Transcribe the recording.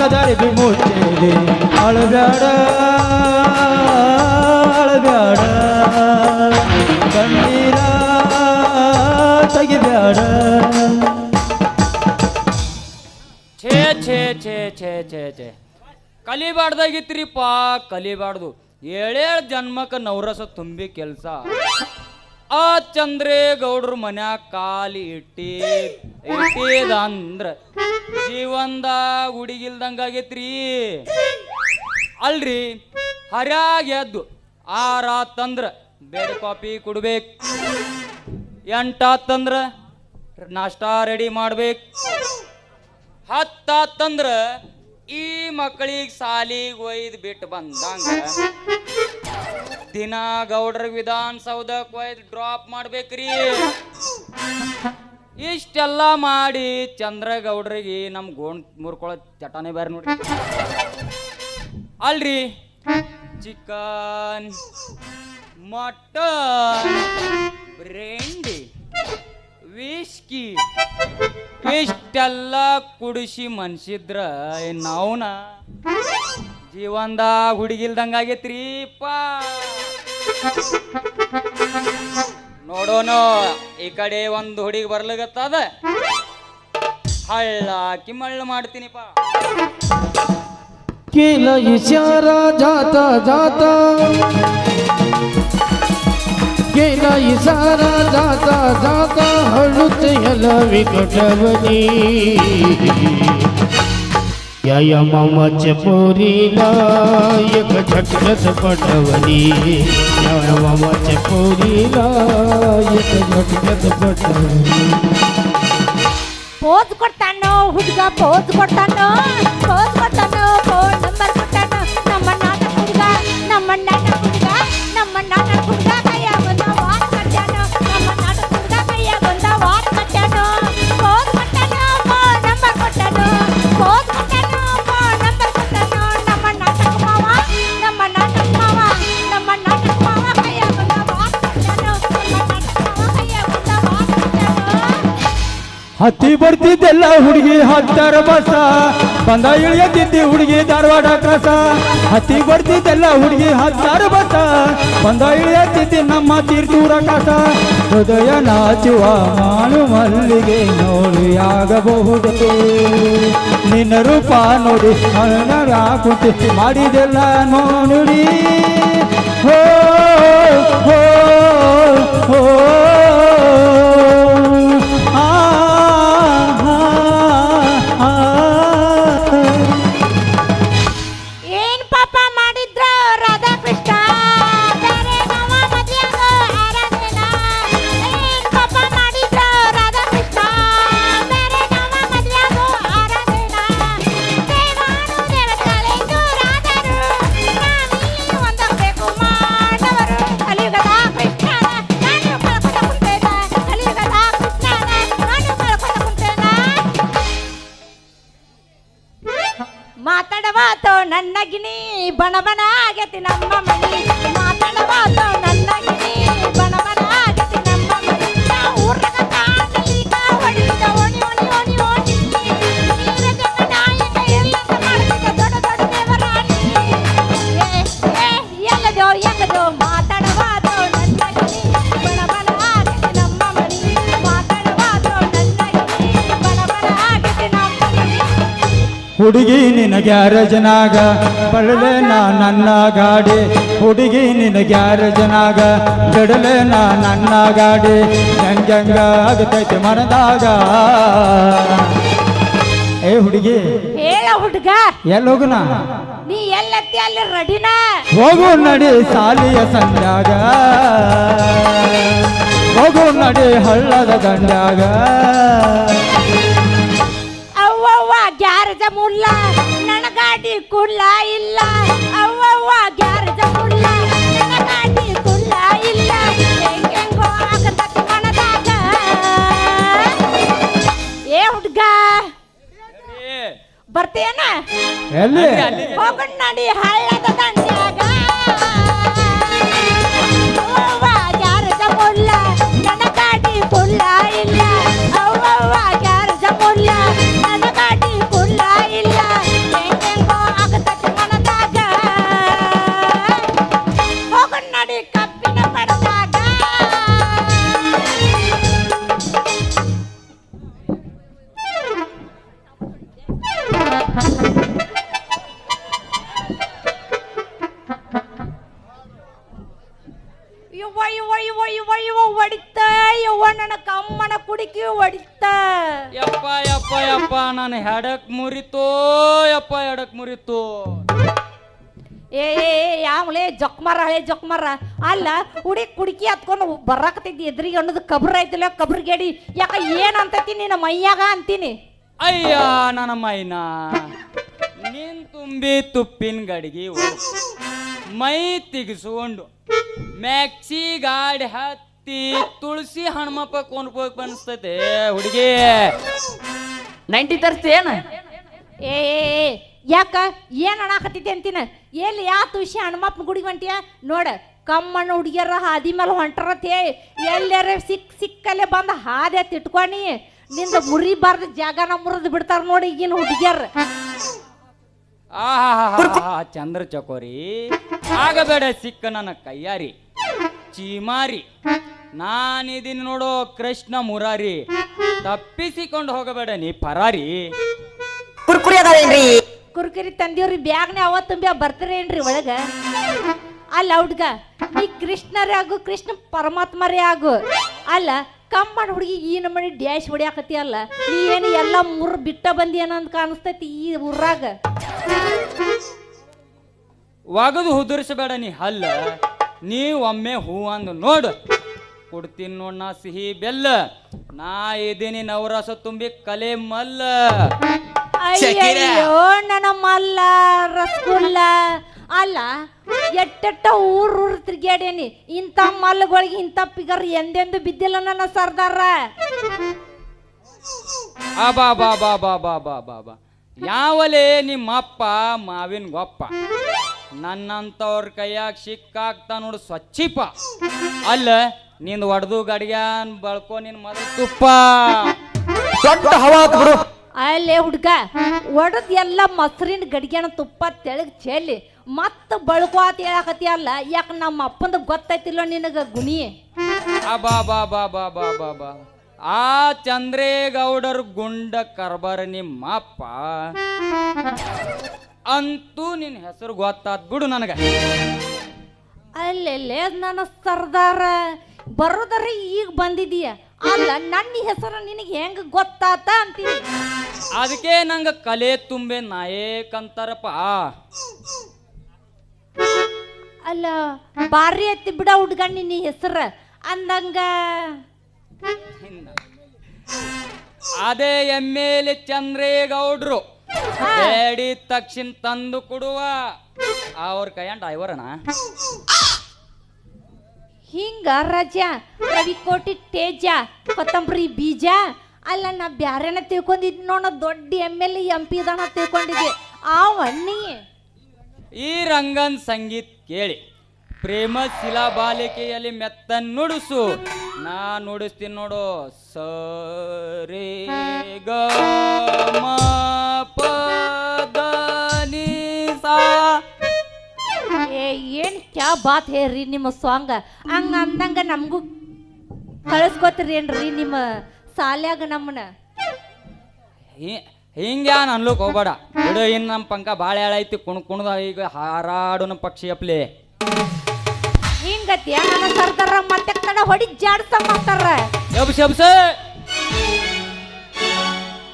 ಹಾಕದಾರಿ B ಮುಚ್ಚೇರಿ ಅಳಬ್ಯಾಡ ಅಳಬ್ಯಾಡ. ಕಣ್ಣೀರ ತೆಗಿಬ್ಯಾಡ. ಛೇ ಛೇ ಛೇ ಛೇ ಛೇ ಛೇ. ಕಲಿಬಾರ್ದಾಗಿತ್ರಿಪ್ಪ, ಕಲಿಬಾರ್ದು. ಏಳೇಳು ಜನ್ಮಕ್ಕೆ ನವರಸ ತುಂಬಿ ಕೆಲಸ. ಆ ಚಂದ್ರೇಗೌಡ್ರ ಮನ್ಯಾಗ ಕಾಲಿ ಇಟ್ಟಿ, ಇಟ್ಟಿದಂದ್ರ ಜೀವನ್ದಾಗ ಹುಡುಗಿಲ್ದಂಗಾಗೈತ್ರಿ ಅಲ್ರಿ, ಹರ್ಯಾಗ ಎದ್ದು ಆರಾತಂದ್ರ ಬೇಡ ಕಾಫಿ ಕುಡ್ಬೇಕು. ಎಂಟಾತಂದ್ರ ನಾಷ್ಟಾ ರೆಡಿ ಮಾಡ್ಬೇಕು. ಹತ್ತಾತಂದ್ರ ಈ ಮಕ್ಕಳಿಗೆ ಸಾಲಿಗೆ ಒಯ್ದು ಬಿಟ್ಟು ಬಂದಂಗ ದಿನ ಗೌಡ್ರ ವಿಧಾನಸೌಧಕ್ಕೆ ಒಯ್ದು ಡ್ರಾಪ್ ಮಾಡ್ಬೇಕ್ರಿ. ಇಷ್ಟೆಲ್ಲ ಮಾಡಿ ಚಂದ್ರ ಗೌಡ್ರಿಗೆ ನಮ್ ಗೋಣ್ ಮುರ್ಕೊಳ್ಳೋ ಚಟನೆ ಬೇರೆ ನೋಡಿ ಅಲ್ರಿ? ಚಿಕನ್, ಮಟನ್, ಬ್ರೆಂಡಿ, ವಿಸ್ಕಿ, ಇಷ್ಟೆಲ್ಲ ಕುಡಿಸಿ ಮನ್ಸಿದ್ರ ನಾವ್ನ? ಜೀವನ್ದಾಗ ಹುಡುಗಿಲ್ದಂಗಾಗೈತ್ರೀಪ್ಪ ನೋಡೋನು, ಈ ಕಡೆ ಒಂದು ಹುಡುಗಿ ಬರ್ಲಾಗತ್ತದ. ಹಳ್ಳ ಕಿಮ್ಮಳ್ಳು ಮಾಡ್ತೀನಿಪ್ಪ. ಕೇಳ ಇಶಾರ ಜಾತ ಜಾತ. ಕೇಳ ಇಶಾರ ಜಾತ ಜಾತ. ಹಳ್ಳುತ್ತೆ ಎಲ್ಲ ವಿಕಟವನೀ. या या मामाच्या पोरीला एक झटकत पटवली या या मामाच्या पोरीला एक झटकत पटवली ಪೋಸ್ ಕೊಡ್ತಾನೋ ಹುಡುಗ ಪೋಸ್ ಕೊಡ್ತಾನೋ ಪೋಸ್ ಹತ್ತಿ ಬರ್ತಿದ್ದೆಲ್ಲ ಹುಡುಗಿ ಹತ್ತಾರ ಬಸ ಬಂದ ಇಳಿಯತ್ತಿದ್ದಿ ಹುಡುಗಿ ಧಾರವಾಡ ಕಸ ಹತ್ತಿ ಬರ್ತಿದ್ದೆಲ್ಲ ಹುಡುಗಿ ಹತ್ತಾರ ಬಸ ಬಂದ ಇಳಿಯತ್ತಿದ್ದಿ ನಮ್ಮ ತೀರ್ಥೂರ ಕಸ ಹೃದಯ ನಾಚುವ ಮಾನು ಮಲ್ಲಿಗೆ ನೋಡಿ ಆಗಬಹುದು ನಿನ್ನ ರೂಪ ನೋಡಿ ಕುಂತಿ ಮಾಡಿದೆಲ್ಲ ನೋಡಿ ಹೋ ಹೋ ಮಾತಾಡವಾತೋ ನನ್ನ ಗಿಣಿ ಬಣ ಬಣ ಆಗೈತಿ ನಮ್ಮ ಮನಿ. ಹುಡುಗಿ ನಿನ ಅರಜನಾಗ ಬಡಲೆ ನಾ ನನ್ನ ಗಾಡಿ. ಹುಡುಗಿ ನಿನ ಅರಜನಾಗ ಬಿಡಲೆ ನಾ ನನ್ನ ಗಾಡಿ. ಹೆಂಗ ಆಗತೈತಿ ಮನದಾಗ? ಏ ಹುಡುಗಿ. ಹೇಳ ಹುಡುಗ. ಎಲ್ಲಿ ಹೋಗುನ? ನೀ ಎಲ್ಲತ್ತಿ ಅಲ್ಲಿ ರೆಡಿನ? ಹೋಗು ನಡಿ ಸಾಲಿಯ ಸಂದಾಗ ಹೋಗು ನಡಿ ಹಳ್ಳದ ಅವ್ವವ್ವ ಗ್ಯಾರೇಜ ಮುಲ್ಲ ನನ್ನ ಗಾಡಿ ಕುಲ್ಲ ಇಲ್ಲ. ಅವ್ವ ಗ್ಯಾರಜ ಮುಲ್ಲ ನನ್ನ ಗಾಡಿ ಕುಲ್ಲ ಇಲ್ಲ. ಹೆಂಗೆಂಗೋ ಆಗತತಿ ಮನದಾಗ ಏ ಹುಡ್ಗ ಬರ್ತೀಯನ? ಹೋಗಣ್ಣ ಹೋಗೋಣ ನಡಿ ಹಳ್ಳದ ಯಪ್ಪ ನಾನು ಹೆಡಕ್ ಮುರಿತೋ ಯಪ್ಪ ಎಡಕ್ ಮುರಿತು. ಏ ಏ ಯಾವಲೇ ಜೊಕ್ಮರ ಹಳೆ ಜೊಕ್ಮರ? ಅಲ್ಲ ಹುಡಿ ಕುಡ್ಕಿ ಹತ್ಕೊಂಡು ಬರಾಕತೈತಿ ಎದ್ರಿಗೆ ಅನ್ನೋದು ಕಬ್ರ ಐತಿಲ್ಲ ಕಬ್ರ ಗೇಡಿ ಯಾಕ ಏನ್ ಅಂತೈತಿ ನಿನ್ನ ಮೈಯಾಗ ಅಂತೀನಿ? ಅಯ್ಯ ನನ್ನ ಮೈನ. ನೀನ್ ತುಂಬಿ ತುಪ್ಪಿನ ಗಡಿಗೆ. ಮೈ ತೆಗಿಸ್ಕೊಂಡು ಮ್ಯಾಕ್ಸಿ ಗಾಡಿ ಹತ್ತಿ ತುಳಸಿ ಹನುಮಪ್ಪ ಕೊಂಡ್ಕೋಕ್ ಅನಿಸ್ತೈತೆ ಹುಡುಗಿ. ನೈಂಟಿ ತರ್ಸ್ ಏನ? ಏ ಏ, ಏ, ಯಾಕ? ಏನ್ ಅಣಾಕತ್ತೈತಿ ಅಂತೀನ? ಎಲ್ಲಿ ಯಾ ತುಷಿ ಹನುಮಪ್ಪನ ಗುಡಿಗೆ ಹೊಂಟಿಯ? ನೋಡ ಕಮ್ಮಣ್ಣ ಹುಡುಗಿಯರ ಹಾದಿ ಮೇಲೆ ಹೊಂಟರತ್ತೆ ಎಲ್ಲರ ಸಿಕ್ ಸಿಕ್ಕಲ್ಲೇ ಬಂದ ಹಾದೆ ತಿಟ್ಕೊಣಿ ನಿಂದ ಮುರಿಬಾರ್ದ ಜಾಗನ ಮುರಿದು ಬಿಡ್ತಾರ ನೋಡಿ ಈಗಿನ ಹುಡುಗಿಯರ್. ಆಹಾ ಚಂದ್ರ ಚಕೋರಿ. ಆಗಬೇಡ ಸಿಕ್ಕ ನನ್ನ ಕೈಯಾರಿ. ಚೀಮಾರಿ. ನಾನಿದೀನಿ ನೋಡೋ ಕೃಷ್ಣ ಮುರಾರಿ. ತಪ್ಪಿಸಿಕೊಂಡು ಹೋಗಬೇಡ ನೀ ಪರಾರಿ. ಕುರ್ಕುರಿ ಅದಾವೇನ್ರಿ ಕುರ್ಕುರಿ ತಂದಿವ್ರಿ ಬ್ಯಾಗ್ನೇ ಅವ ತುಂಬಿ ಬರ್ತೀರೇನ್ರಿ ಒಳಗ? ಅಲ್ಲ ಹುಡ್ಗ ನೀ ಕೃಷ್ಣರೇ ಆಗು ಕೃಷ್ಣ ಪರಮಾತ್ಮರೇ ಆಗು. ಅಲ್ಲ ಕಮ್ಮಣ್ಣ ಹುಡುಗಿ ಈ ನಮ್ಮನೆ ಡ್ಯಾಶ್ ಹೊಡಿಯಾಕತಿ ಅಲ್ಲ ನೀ ಏನು ಎಲ್ಲ ಮುರ್ ಬಿಟ್ಟ ಬಂದಿ ಅಂತ ಕಾಣಿಸ್ತೈತಿ ಈ ಊರಾಗ? ಒಗದು ಹುದುರಿಸಬೇಡ ನೀ ಹಲ್ಲ ನೀ ಒಮ್ಮೆ ಹೂ ಅಂದು ನೋಡು. ಕೊಡ್ತೀನಿ ನೋಡ್ ನಾ ಸಿಹಿ ಬೆಲ್ಲ. ನಾ ಇದೀನಿ ನವರಸ ತುಂಬಿ ಕಲೆ ಮಲ್ಲ. ನನ್ನ ಮಲ್ಲ ರಸಗುಲ್ಲ. ಅಲ್ಲ ಎಟ್ಟೆಟ್ಟ ಊರ್ ಊರ್ ತಿರ್ಗ್ಯಾಡೇನಿ. ಇಂಥ ಮಲ್ಲಗಳಿಗೆ ಇಂಥ ಪಿಗರ್ ಎಂದೆಂದು ಬಿದ್ದಿಲ್ಲ ನನ್ನ ಸರ್ದಾರ. ಅಬಾ ಬಾ ಬಾ ಬಾ ಬಾ ಬಾ ಬಾ ಬಾ ಯಾವಲೇ ನಿಮ್ಮಪ್ಪ ಮಾವಿನ ಗೊಪ್ಪ. ನನ್ನಂತವ್ರ ಕೈಯಾಗ ಸಿಕ್ಕಾಗ್ತಾ ನೋಡು ಸ್ವಚ್ಛಿಪ. ಅಲ್ಲ ನಿಂದು ಒಡ್ದು ಗಡಿಗ್ಯಾನ್ ಬಳ್ಕೊ ನಿನ್ ಮೊದಲು ತುಪ್ಪ. ದೊಡ್ಡ ಹವಾ ಬಿಡು. ಅಲ್ಲೇ ಹುಡ್ಗ ಒಡದ್ ಎಲ್ಲ ಮೊಸರಿನ ಗಡಿಗೆನ ತುಪ್ಪ ತೆಳಗ್ ಚೆಲ್ಲಿ ಮತ್ತ ಬಳ್ಕೋತ ಹೇಳಕತಿ ಅಲ್ಲ ಯಾಕ ನಮ್ಮ ಅಪ್ಪಂದ ಗೊತ್ತೈತಿಲ್ಲ ನಿನಗ ಗುಣಿ? ಅಬಾ ಬಾ ಬಾ ಬಾ ಬಾ ಬಾ ಬಾ ಆ ಚಂದ್ರೇಗೌಡರ್ ಗುಂಡ ಕರ್ಬಾರ ನಿಮ್ಮಪ್ಪ. ಅಂತೂ ನಿನ್ನ ಹೆಸರು ಗೊತ್ತಾತ್ ಬಿಡು ನನಗ. ಅಲ್ಲೆಲ್ಲೇ ನನ್ನ ಸರ್ದಾರ? ಬರೋದರ ಈಗ ಬಂದಿದೀಯ? ಅಲ್ಲ ನನ್ನ ಹೆಸರು ನಿನಗೆ ಹೆಂಗ ಗೊತ್ತಾತ ಅಂತೀನಿ. ಅದಕ್ಕೆ ನಂಗ ಕಲೆ ತುಂಬೆ ನಾಯಕ್ ಅಂತಾರಪ್ಪ ಅಲ್ಲ ಬಾರಿ ಎತ್ತಿ ಬಿಡ ಹುಡ್ಗ ನಿನ್ನ ಹೆಸರ. ಅಂದಂಗ ಅದೇ ಎಂ ಎಲ್ ಚಂದ್ರೇಗೌಡ್ರು ಬೇಡಿ ತಕ್ಷಣ ತಂದು ಕೊಡುವ. ಅವ್ರ ಕೈಯ ಡ್ರೈವರಣ ಹಿಂಗ ರಜ ರವಿಕೋಟಿ ತೇಜ, ಕೊತ್ತಂಬರಿ ಬೀಜ, ಅಲ್ಲ ನಾ ಬ್ಯಾರೆನ ತಿಳ್ಕೊಂಡಿದ್ ನೋಡ ದೊಡ್ಡ ಎಂ ಎಲ್ ಎಂ ಪಿ ದಣ ತಿಳ್ಕೊಂಡಿದ್ದೆ. ಆ ವಣ್ಣಿ ಈ ರಂಗನ್ ಸಂಗೀತ್ ಕೇಳಿ, ಪ್ರೇಮ ಶಿಲಾ ಬಾಲಿಕೆಯಲ್ಲಿ ಮೆತ್ತ ನುಡಿಸು. ನಾ ನುಡಿಸ್ತೀನಿ ನೋಡು, ಸರಿ ಗ ಏನ್ ಕ್ಯಾ ಬಾತ್ ಹೇಳ್ರಿ ನಿಮ್ಮ ಸಾಂಗ್ ಹಂಗ ಅಂದಂಗ ನಮಗೂ ಕಳಿಸ್ಕೊತೀರಿ ಏನ್ರಿ ನಿಮ್ಮ ಸಾಲ್ಯಾಗ ನಮ್ಮನ ಹಿ- ಹಿಂಗ್ಯಾನ್ ಅನ್ಲಕ್ ಹೋಗ್ಬೇಡ. ಬಿಡು ಇನ್ ನಮ್ಮ ಪಂಕ ಭಾಳ ಹೇಳೈತಿ ಕುಣ್ ಕುಣ್ದ ಈಗ ಹಾರಾಡೋನ ಪಕ್ಷಿ ಅಪ್ಲಿ. ಹಿಂಗತಿ ನನ್ನ ಸರ್ದಾರ ಮತ್ತೆ ಕಡೆ ಹೊಡಿ ಜಾಡ್ಸ ಮಾಡ್ತಾರ. ಎಬ್ಸ ಎಬ್ಸ.